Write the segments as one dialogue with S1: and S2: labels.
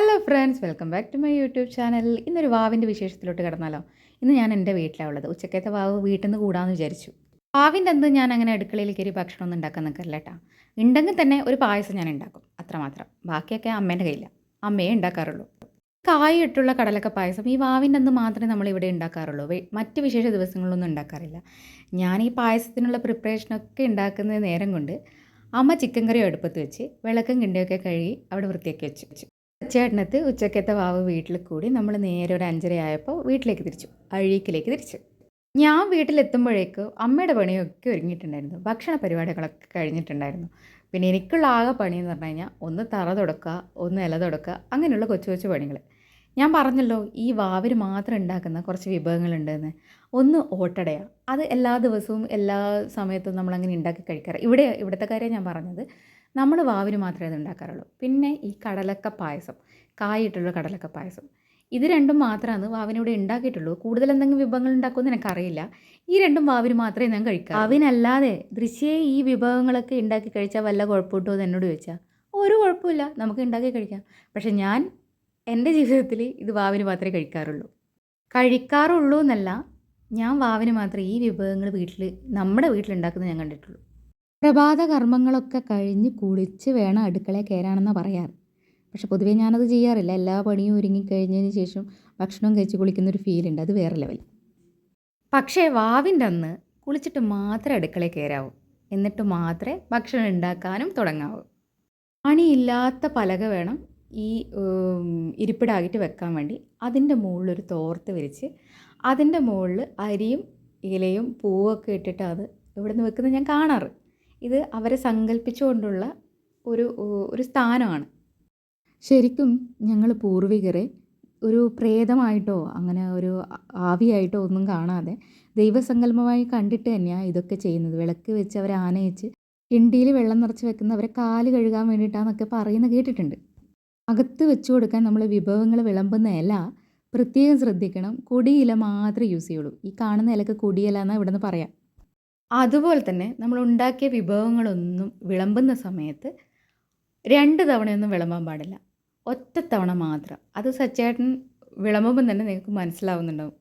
S1: Hello friends welcome back to my YouTube channel ഇന്നൊരു വാവിന്റെ വിശേഷത്തിലോട്ട് കിടന്നാലോ? ഇന്ന് ഞാൻ എന്റെ വീട്ടിലാണ് ഉള്ളത് ഉച്ചക്കത്തെ വാവ് വീട്ടിൽ നിന്ന് കൂടാമെന്ന് വിചാരിച്ചു. വാവിന്റെ അന്ന് ഞാൻ അങ്ങനെ അടുക്കളയിൽ കയറി ഭക്ഷണമൊന്നും ഉണ്ടാക്കാൻ നിൽക്കില്ല കേട്ടോ. ഉണ്ടെങ്കിൽ തന്നെ ഒരു പായസം ഞാൻ ഉണ്ടാക്കും. അത്രമാത്രം. ബാക്കിയൊക്കെ അമ്മേന്റെ കയ്യിലാണ് അമ്മയെ ഉണ്ടാക്കാറുള്ളൂ. കായ ഇട്ടുള്ള കടലക്ക പായസം ഈ വാവിന്റെ അന്ന് മാത്രമേ നമ്മൾ ഇവിടെ ഉണ്ടാക്കാറുള്ളൂ മറ്റ് വിശേഷ ദിവസങ്ങളിലൊന്നും ഉണ്ടാക്കാറില്ല. ഞാൻ ഈ പായസത്തിനുള്ള പ്രിപ്പറേഷനൊക്കെ ഉണ്ടാക്കുന്ന നേരം കൊണ്ട് അമ്മ ചിക്കൻ കറി അടുപ്പത്ത് വെച്ച് വിളക്കും കിണ്ടിയൊക്കെ കഴുകി അവിടെ വൃത്തിയാക്കി വെച്ച് വെച്ചു. ചേട്ടനത്ത് ഉച്ചക്കത്തെ വാവ് വീട്ടിൽ കൂടി നമ്മൾ നേരെ ഒരു അഞ്ചര ആയപ്പോൾ വീട്ടിലേക്ക് തിരിച്ചു. അഴീക്കിലേക്ക് തിരിച്ചു. ഞാൻ വീട്ടിലെത്തുമ്പോഴേക്ക് അമ്മയുടെ പണിയൊക്കെ ഒരുങ്ങിയിട്ടുണ്ടായിരുന്നു. ഭക്ഷണ പരിപാടികളൊക്കെ കഴിഞ്ഞിട്ടുണ്ടായിരുന്നു. പിന്നെ എനിക്കുള്ള ആകെ പണിയെന്ന് പറഞ്ഞു കഴിഞ്ഞാൽ ഒന്ന് തറ തുടക്കുക ഒന്ന് ഇല തുടക്കുക അങ്ങനെയുള്ള കൊച്ചു കൊച്ചു പണികൾ. ഞാൻ പറഞ്ഞല്ലോ ഈ വാവിൽ മാത്രം ഉണ്ടാക്കുന്ന കുറച്ച് വിഭവങ്ങളുണ്ടെന്ന്. ഒന്ന് ഓട്ടടയാണ് അത് എല്ലാ ദിവസവും എല്ലാ സമയത്തും നമ്മളങ്ങനെ ഉണ്ടാക്കി കഴിക്കാറ്. ഇവിടെ ഇവിടുത്തെ കാര്യം ഞാൻ പറഞ്ഞത് നമ്മൾ വാവിന് മാത്രമേ അത് ഉണ്ടാക്കാറുള്ളൂ. പിന്നെ ഈ കടലക്ക പായസം കായിട്ടുള്ള കടലക്ക പായസം. ഇത് രണ്ടും മാത്രമാണ് വാവിനിവിടെ ഉണ്ടാക്കിയിട്ടുള്ളൂ. കൂടുതൽ എന്തെങ്കിലും വിഭവങ്ങൾ ഉണ്ടാക്കുമെന്ന് എനിക്കറിയില്ല. ഈ രണ്ടും വാവിന് മാത്രമേ ഞാൻ കഴിക്കുക വാവിനല്ലാതെ ദൃശ്യയെ ഈ വിഭവങ്ങളൊക്കെ ഉണ്ടാക്കി കഴിച്ചാൽ വല്ല കുഴപ്പമുണ്ടോ എന്ന് എന്നോട് ചോദിച്ചാൽ ഒരു കുഴപ്പമില്ല നമുക്ക് ഉണ്ടാക്കി കഴിക്കാം. പക്ഷെ ഞാൻ എന്റെ ജീവിതത്തിൽ ഇത് വാവിന് മാത്രമേ കഴിക്കാറുള്ളൂ. കഴിക്കാറുള്ളൂ എന്നല്ല ഞാൻ വാവിന് മാത്രമേ ഈ വിഭവങ്ങൾ വീട്ടിൽ നമ്മുടെ വീട്ടിലുണ്ടാക്കുന്നത് ഞാൻ കണ്ടിട്ടുള്ളൂ. പ്രഭാത കർമ്മങ്ങളൊക്കെ കഴിഞ്ഞ് കുളിച്ച് വേണം അടുക്കളയിൽ കയറാണെന്നാണ് പറയാറ്. പക്ഷെ പൊതുവേ ഞാനത് ചെയ്യാറില്ല. എല്ലാ പണിയും ഒരുങ്ങി കഴിഞ്ഞതിന് ശേഷം ഭക്ഷണം കഴിച്ച് കുളിക്കുന്ന ഒരു ഫീൽ ഉണ്ട്. അത് വേറെ ലെവൽ പക്ഷേ വാവിന്റെ അന്ന് കുളിച്ചിട്ട് മാത്രമേ അടുക്കളയിൽ കയറാവൂ. എന്നിട്ട് മാത്രമേ ഭക്ഷണം ഉണ്ടാക്കാനും തുടങ്ങാവൂ. പണിയില്ലാത്ത പലക വേണം ഈ ഇരിപ്പിടാകിട്ട് വെക്കാൻ വേണ്ടി. അതിന്റെ മുകളിലൊരു തോർത്ത് വിരിച്ച് അതിന്റെ മുകളിൽ അരിയും ഇലയും പൂവൊക്കെ ഇട്ടിട്ട് അത് ഇവിടെ നിന്ന് വെക്കുന്നത് ഞാൻ കാണാറ്. ഇത് അവരെ സങ്കല്പിച്ചുകൊണ്ടുള്ള ഒരു ഒരു സ്ഥാനമാണ്. ശരിക്കും ഞങ്ങൾ പൂർവികരെ ഒരു പ്രേതമായിട്ടോ അങ്ങനെ ഒരു ആവിയായിട്ടോ ഒന്നും കാണാതെ ദൈവസങ്കല്പമായി കണ്ടിട്ട് തന്നെയാണ് ഇതൊക്കെ ചെയ്യുന്നത്. വിളക്ക് വെച്ച് അവരെ ആനയിച്ച് കിണ്ടിയിൽ വെള്ളം നിറച്ച് വെക്കുന്ന അവരെ കാൽ കഴുകാൻ വേണ്ടിയിട്ടാന്നൊക്കെ പറയുന്ന കേട്ടിട്ടുണ്ട്. അകത്ത് വെച്ച് കൊടുക്കാൻ നമ്മൾ വിഭവങ്ങൾ വിളമ്പുന്ന ഇല പ്രത്യേകം ശ്രദ്ധിക്കണം. കൊടിയില മാത്രമേ യൂസ് ചെയ്യുള്ളൂ. ഈ കാണുന്ന ഇലക്ക് കൊടിയില എന്നാണ് ഇവിടെ നിന്ന് പറയാം. അതുപോലെ തന്നെ നമ്മൾ ഉണ്ടാക്കിയ വിഭവങ്ങളൊന്നും വിളമ്പുന്ന സമയത്ത് രണ്ട് തവണയൊന്നും വിളമ്പാൻ പാടില്ല. ഒറ്റ തവണ മാത്രം. അത് സച്ചേട്ടൻ വിളമ്പുമ്പം തന്നെ നിങ്ങൾക്ക് മനസ്സിലാവുന്നുണ്ടാവും.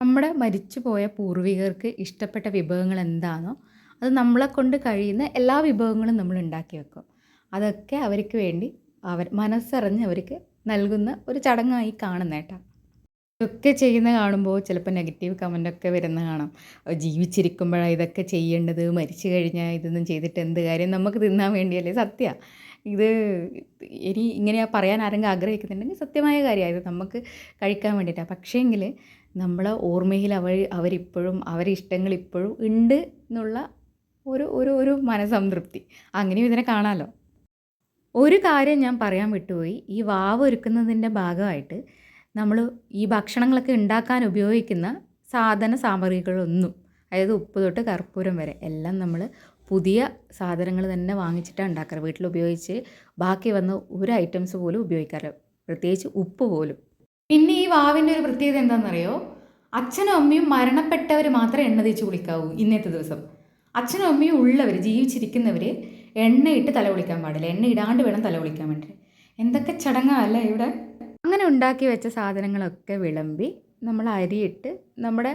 S1: നമ്മുടെ മരിച്ചുപോയ പൂർവികർക്ക് ഇഷ്ടപ്പെട്ട വിഭവങ്ങൾ എന്താണോ അത് നമ്മളെ കൊണ്ട് കഴിയുന്ന എല്ലാ വിഭവങ്ങളും നമ്മൾ ഉണ്ടാക്കി വെക്കും. അതൊക്കെ അവർക്ക് വേണ്ടി അവർ മനസ്സറിഞ്ഞ് അവർക്ക് നൽകുന്ന ഒരു ചടങ്ങായി കാണുന്ന കേട്ടോ ഇതൊക്കെ ചെയ്യുന്ന കാണുമ്പോൾ ചിലപ്പോൾ നെഗറ്റീവ് കമന്റൊക്കെ വരുന്ന കാണാം. ജീവിച്ചിരിക്കുമ്പോഴാണ് ഇതൊക്കെ ചെയ്യേണ്ടത്? മരിച്ചു കഴിഞ്ഞാൽ ഇതൊന്നും ചെയ്തിട്ട് എന്ത് കാര്യം? നമുക്ക് തിന്നാൻ വേണ്ടിയല്ലേ? സത്യ. ഇത് ഇനി ഇങ്ങനെ പറയാൻ ആരെങ്കിലും ആഗ്രഹിക്കുന്നുണ്ടെങ്കിൽ സത്യമായ കാര്യമാണ് ഇത് നമുക്ക് കഴിക്കാൻ വേണ്ടിയിട്ടാണ് പക്ഷേങ്കിൽ നമ്മളെ ഓർമ്മയിൽ അവർ അവരിപ്പോഴും അവരെ ഇഷ്ടങ്ങൾ ഇപ്പോഴും ഉണ്ട് എന്നുള്ള ഒരു ഒരു ഒരു മനസംതൃപ്തി. അങ്ങനെയും ഇതിനെ കാണാമല്ലോ ഒരു കാര്യം ഞാൻ പറയാൻ വിട്ടുപോയി. ഈ വാവ് ഒരുക്കുന്നതിന്റെ ഭാഗമായിട്ട് നമ്മൾ ഈ ഭക്ഷണങ്ങളൊക്കെ ഉണ്ടാക്കാൻ ഉപയോഗിക്കുന്ന സാധന സാമഗ്രികളൊന്നും അതായത് ഉപ്പ് തൊട്ട് കർപ്പൂരം വരെ എല്ലാം നമ്മൾ പുതിയ സാധനങ്ങൾ തന്നെ വാങ്ങിച്ചിട്ടാണ് ഉണ്ടാക്കാറ്. വീട്ടിൽ ഉപയോഗിച്ച് ബാക്കി വന്ന ഒരു ഐറ്റംസ് പോലും ഉപയോഗിക്കാറില്ല. പ്രത്യേകിച്ച് ഉപ്പ് പോലും. പിന്നെ ഈ വാവിന്റെ ഒരു പ്രത്യേകത എന്താണെന്നറിയോ? അച്ഛനും അമ്മയും മരണപ്പെട്ടവർ മാത്രമേ എണ്ണ തേച്ച് കുളിക്കാവൂ ഇന്നത്തെ ദിവസം. അച്ഛനും അമ്മയും ഉള്ളവർ ജീവിച്ചിരിക്കുന്നവർ എണ്ണയിട്ട് തല കുളിക്കാൻ പാടില്ല. എണ്ണ ഇടാണ്ട് വേണം തല കുളിക്കാൻ വേണ്ടി എന്തൊക്കെ ചടങ്ങാ അല്ലേ ഇവിടെ? അങ്ങനെ ഉണ്ടാക്കി വെച്ച സാധനങ്ങളൊക്കെ വിളമ്പി നമ്മൾ അരിയിട്ട് നമ്മുടെ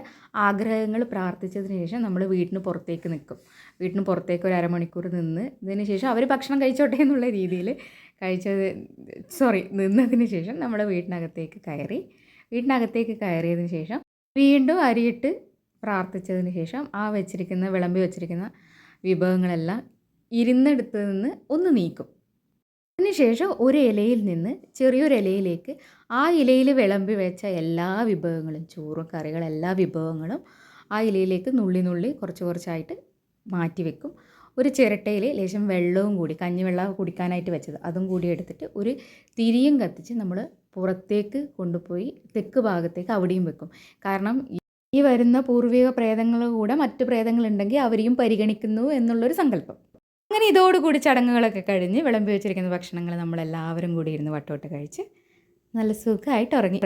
S1: ആഗ്രഹങ്ങൾ പ്രാർത്ഥിച്ചതിന് ശേഷം നമ്മൾ വീട്ടിന് പുറത്തേക്ക് നിൽക്കും. വീട്ടിന് പുറത്തേക്ക് ഒരു അരമണിക്കൂർ നിന്ന് ഇതിന് ശേഷം അവർ ഭക്ഷണം കഴിച്ചോട്ടെ എന്നുള്ള രീതിയിൽ കഴിച്ചത് സോറി നിന്നതിന് ശേഷം നമ്മൾ വീട്ടിനകത്തേക്ക് കയറി. വീട്ടിനകത്തേക്ക് കയറിയതിന് ശേഷം വീണ്ടും അരിയിട്ട് പ്രാർത്ഥിച്ചതിന് ശേഷം ആ വെച്ചിരിക്കുന്ന വിളമ്പി വെച്ചിരിക്കുന്ന വിഭവങ്ങളെല്ലാം ഇരുന്നെടുത്ത് നിന്ന് ഒന്ന് നീക്കും. അതിനുശേഷം ഒരു ഇലയിൽ നിന്ന് ചെറിയൊരു ഇലയിലേക്ക് ആ ഇലയിൽ വിളമ്പി വെച്ച എല്ലാ വിഭവങ്ങളും ചോറും കറികളും എല്ലാ വിഭവങ്ങളും ആ ഇലയിലേക്ക് നുള്ളി നുള്ളി കുറച്ച് കുറച്ചായിട്ട് മാറ്റി വെക്കും. ഒരു ചിരട്ടയിൽ ലേശം വെള്ളവും കൂടി കഞ്ഞിവെള്ളം കുടിക്കാനായിട്ട് വെച്ചത് അതും കൂടി എടുത്തിട്ട് ഒരു തിരിയും കത്തിച്ച് നമ്മൾ പുറത്തേക്ക് കൊണ്ടുപോയി തെക്ക് ഭാഗത്തേക്ക് അവിടെയും വെക്കും. കാരണം ഈ വരുന്ന പൂർവിക പ്രേതങ്ങൾ കൂടെ മറ്റു പ്രേതങ്ങളുണ്ടെങ്കിൽ അവരെയും പരിഗണിക്കുന്നു എന്നുള്ളൊരു സങ്കല്പം. അങ്ങനെ ഇതോടുകൂടി ചടങ്ങുകളൊക്കെ കഴിഞ്ഞ് വിളമ്പി വെച്ചിരിക്കുന്ന ഭക്ഷണങ്ങൾ നമ്മളെല്ലാവരും കൂടി ഇരുന്ന് വട്ടോട്ട് കഴിച്ച് നല്ല സുഖമായിട്ട് ഉറങ്ങി.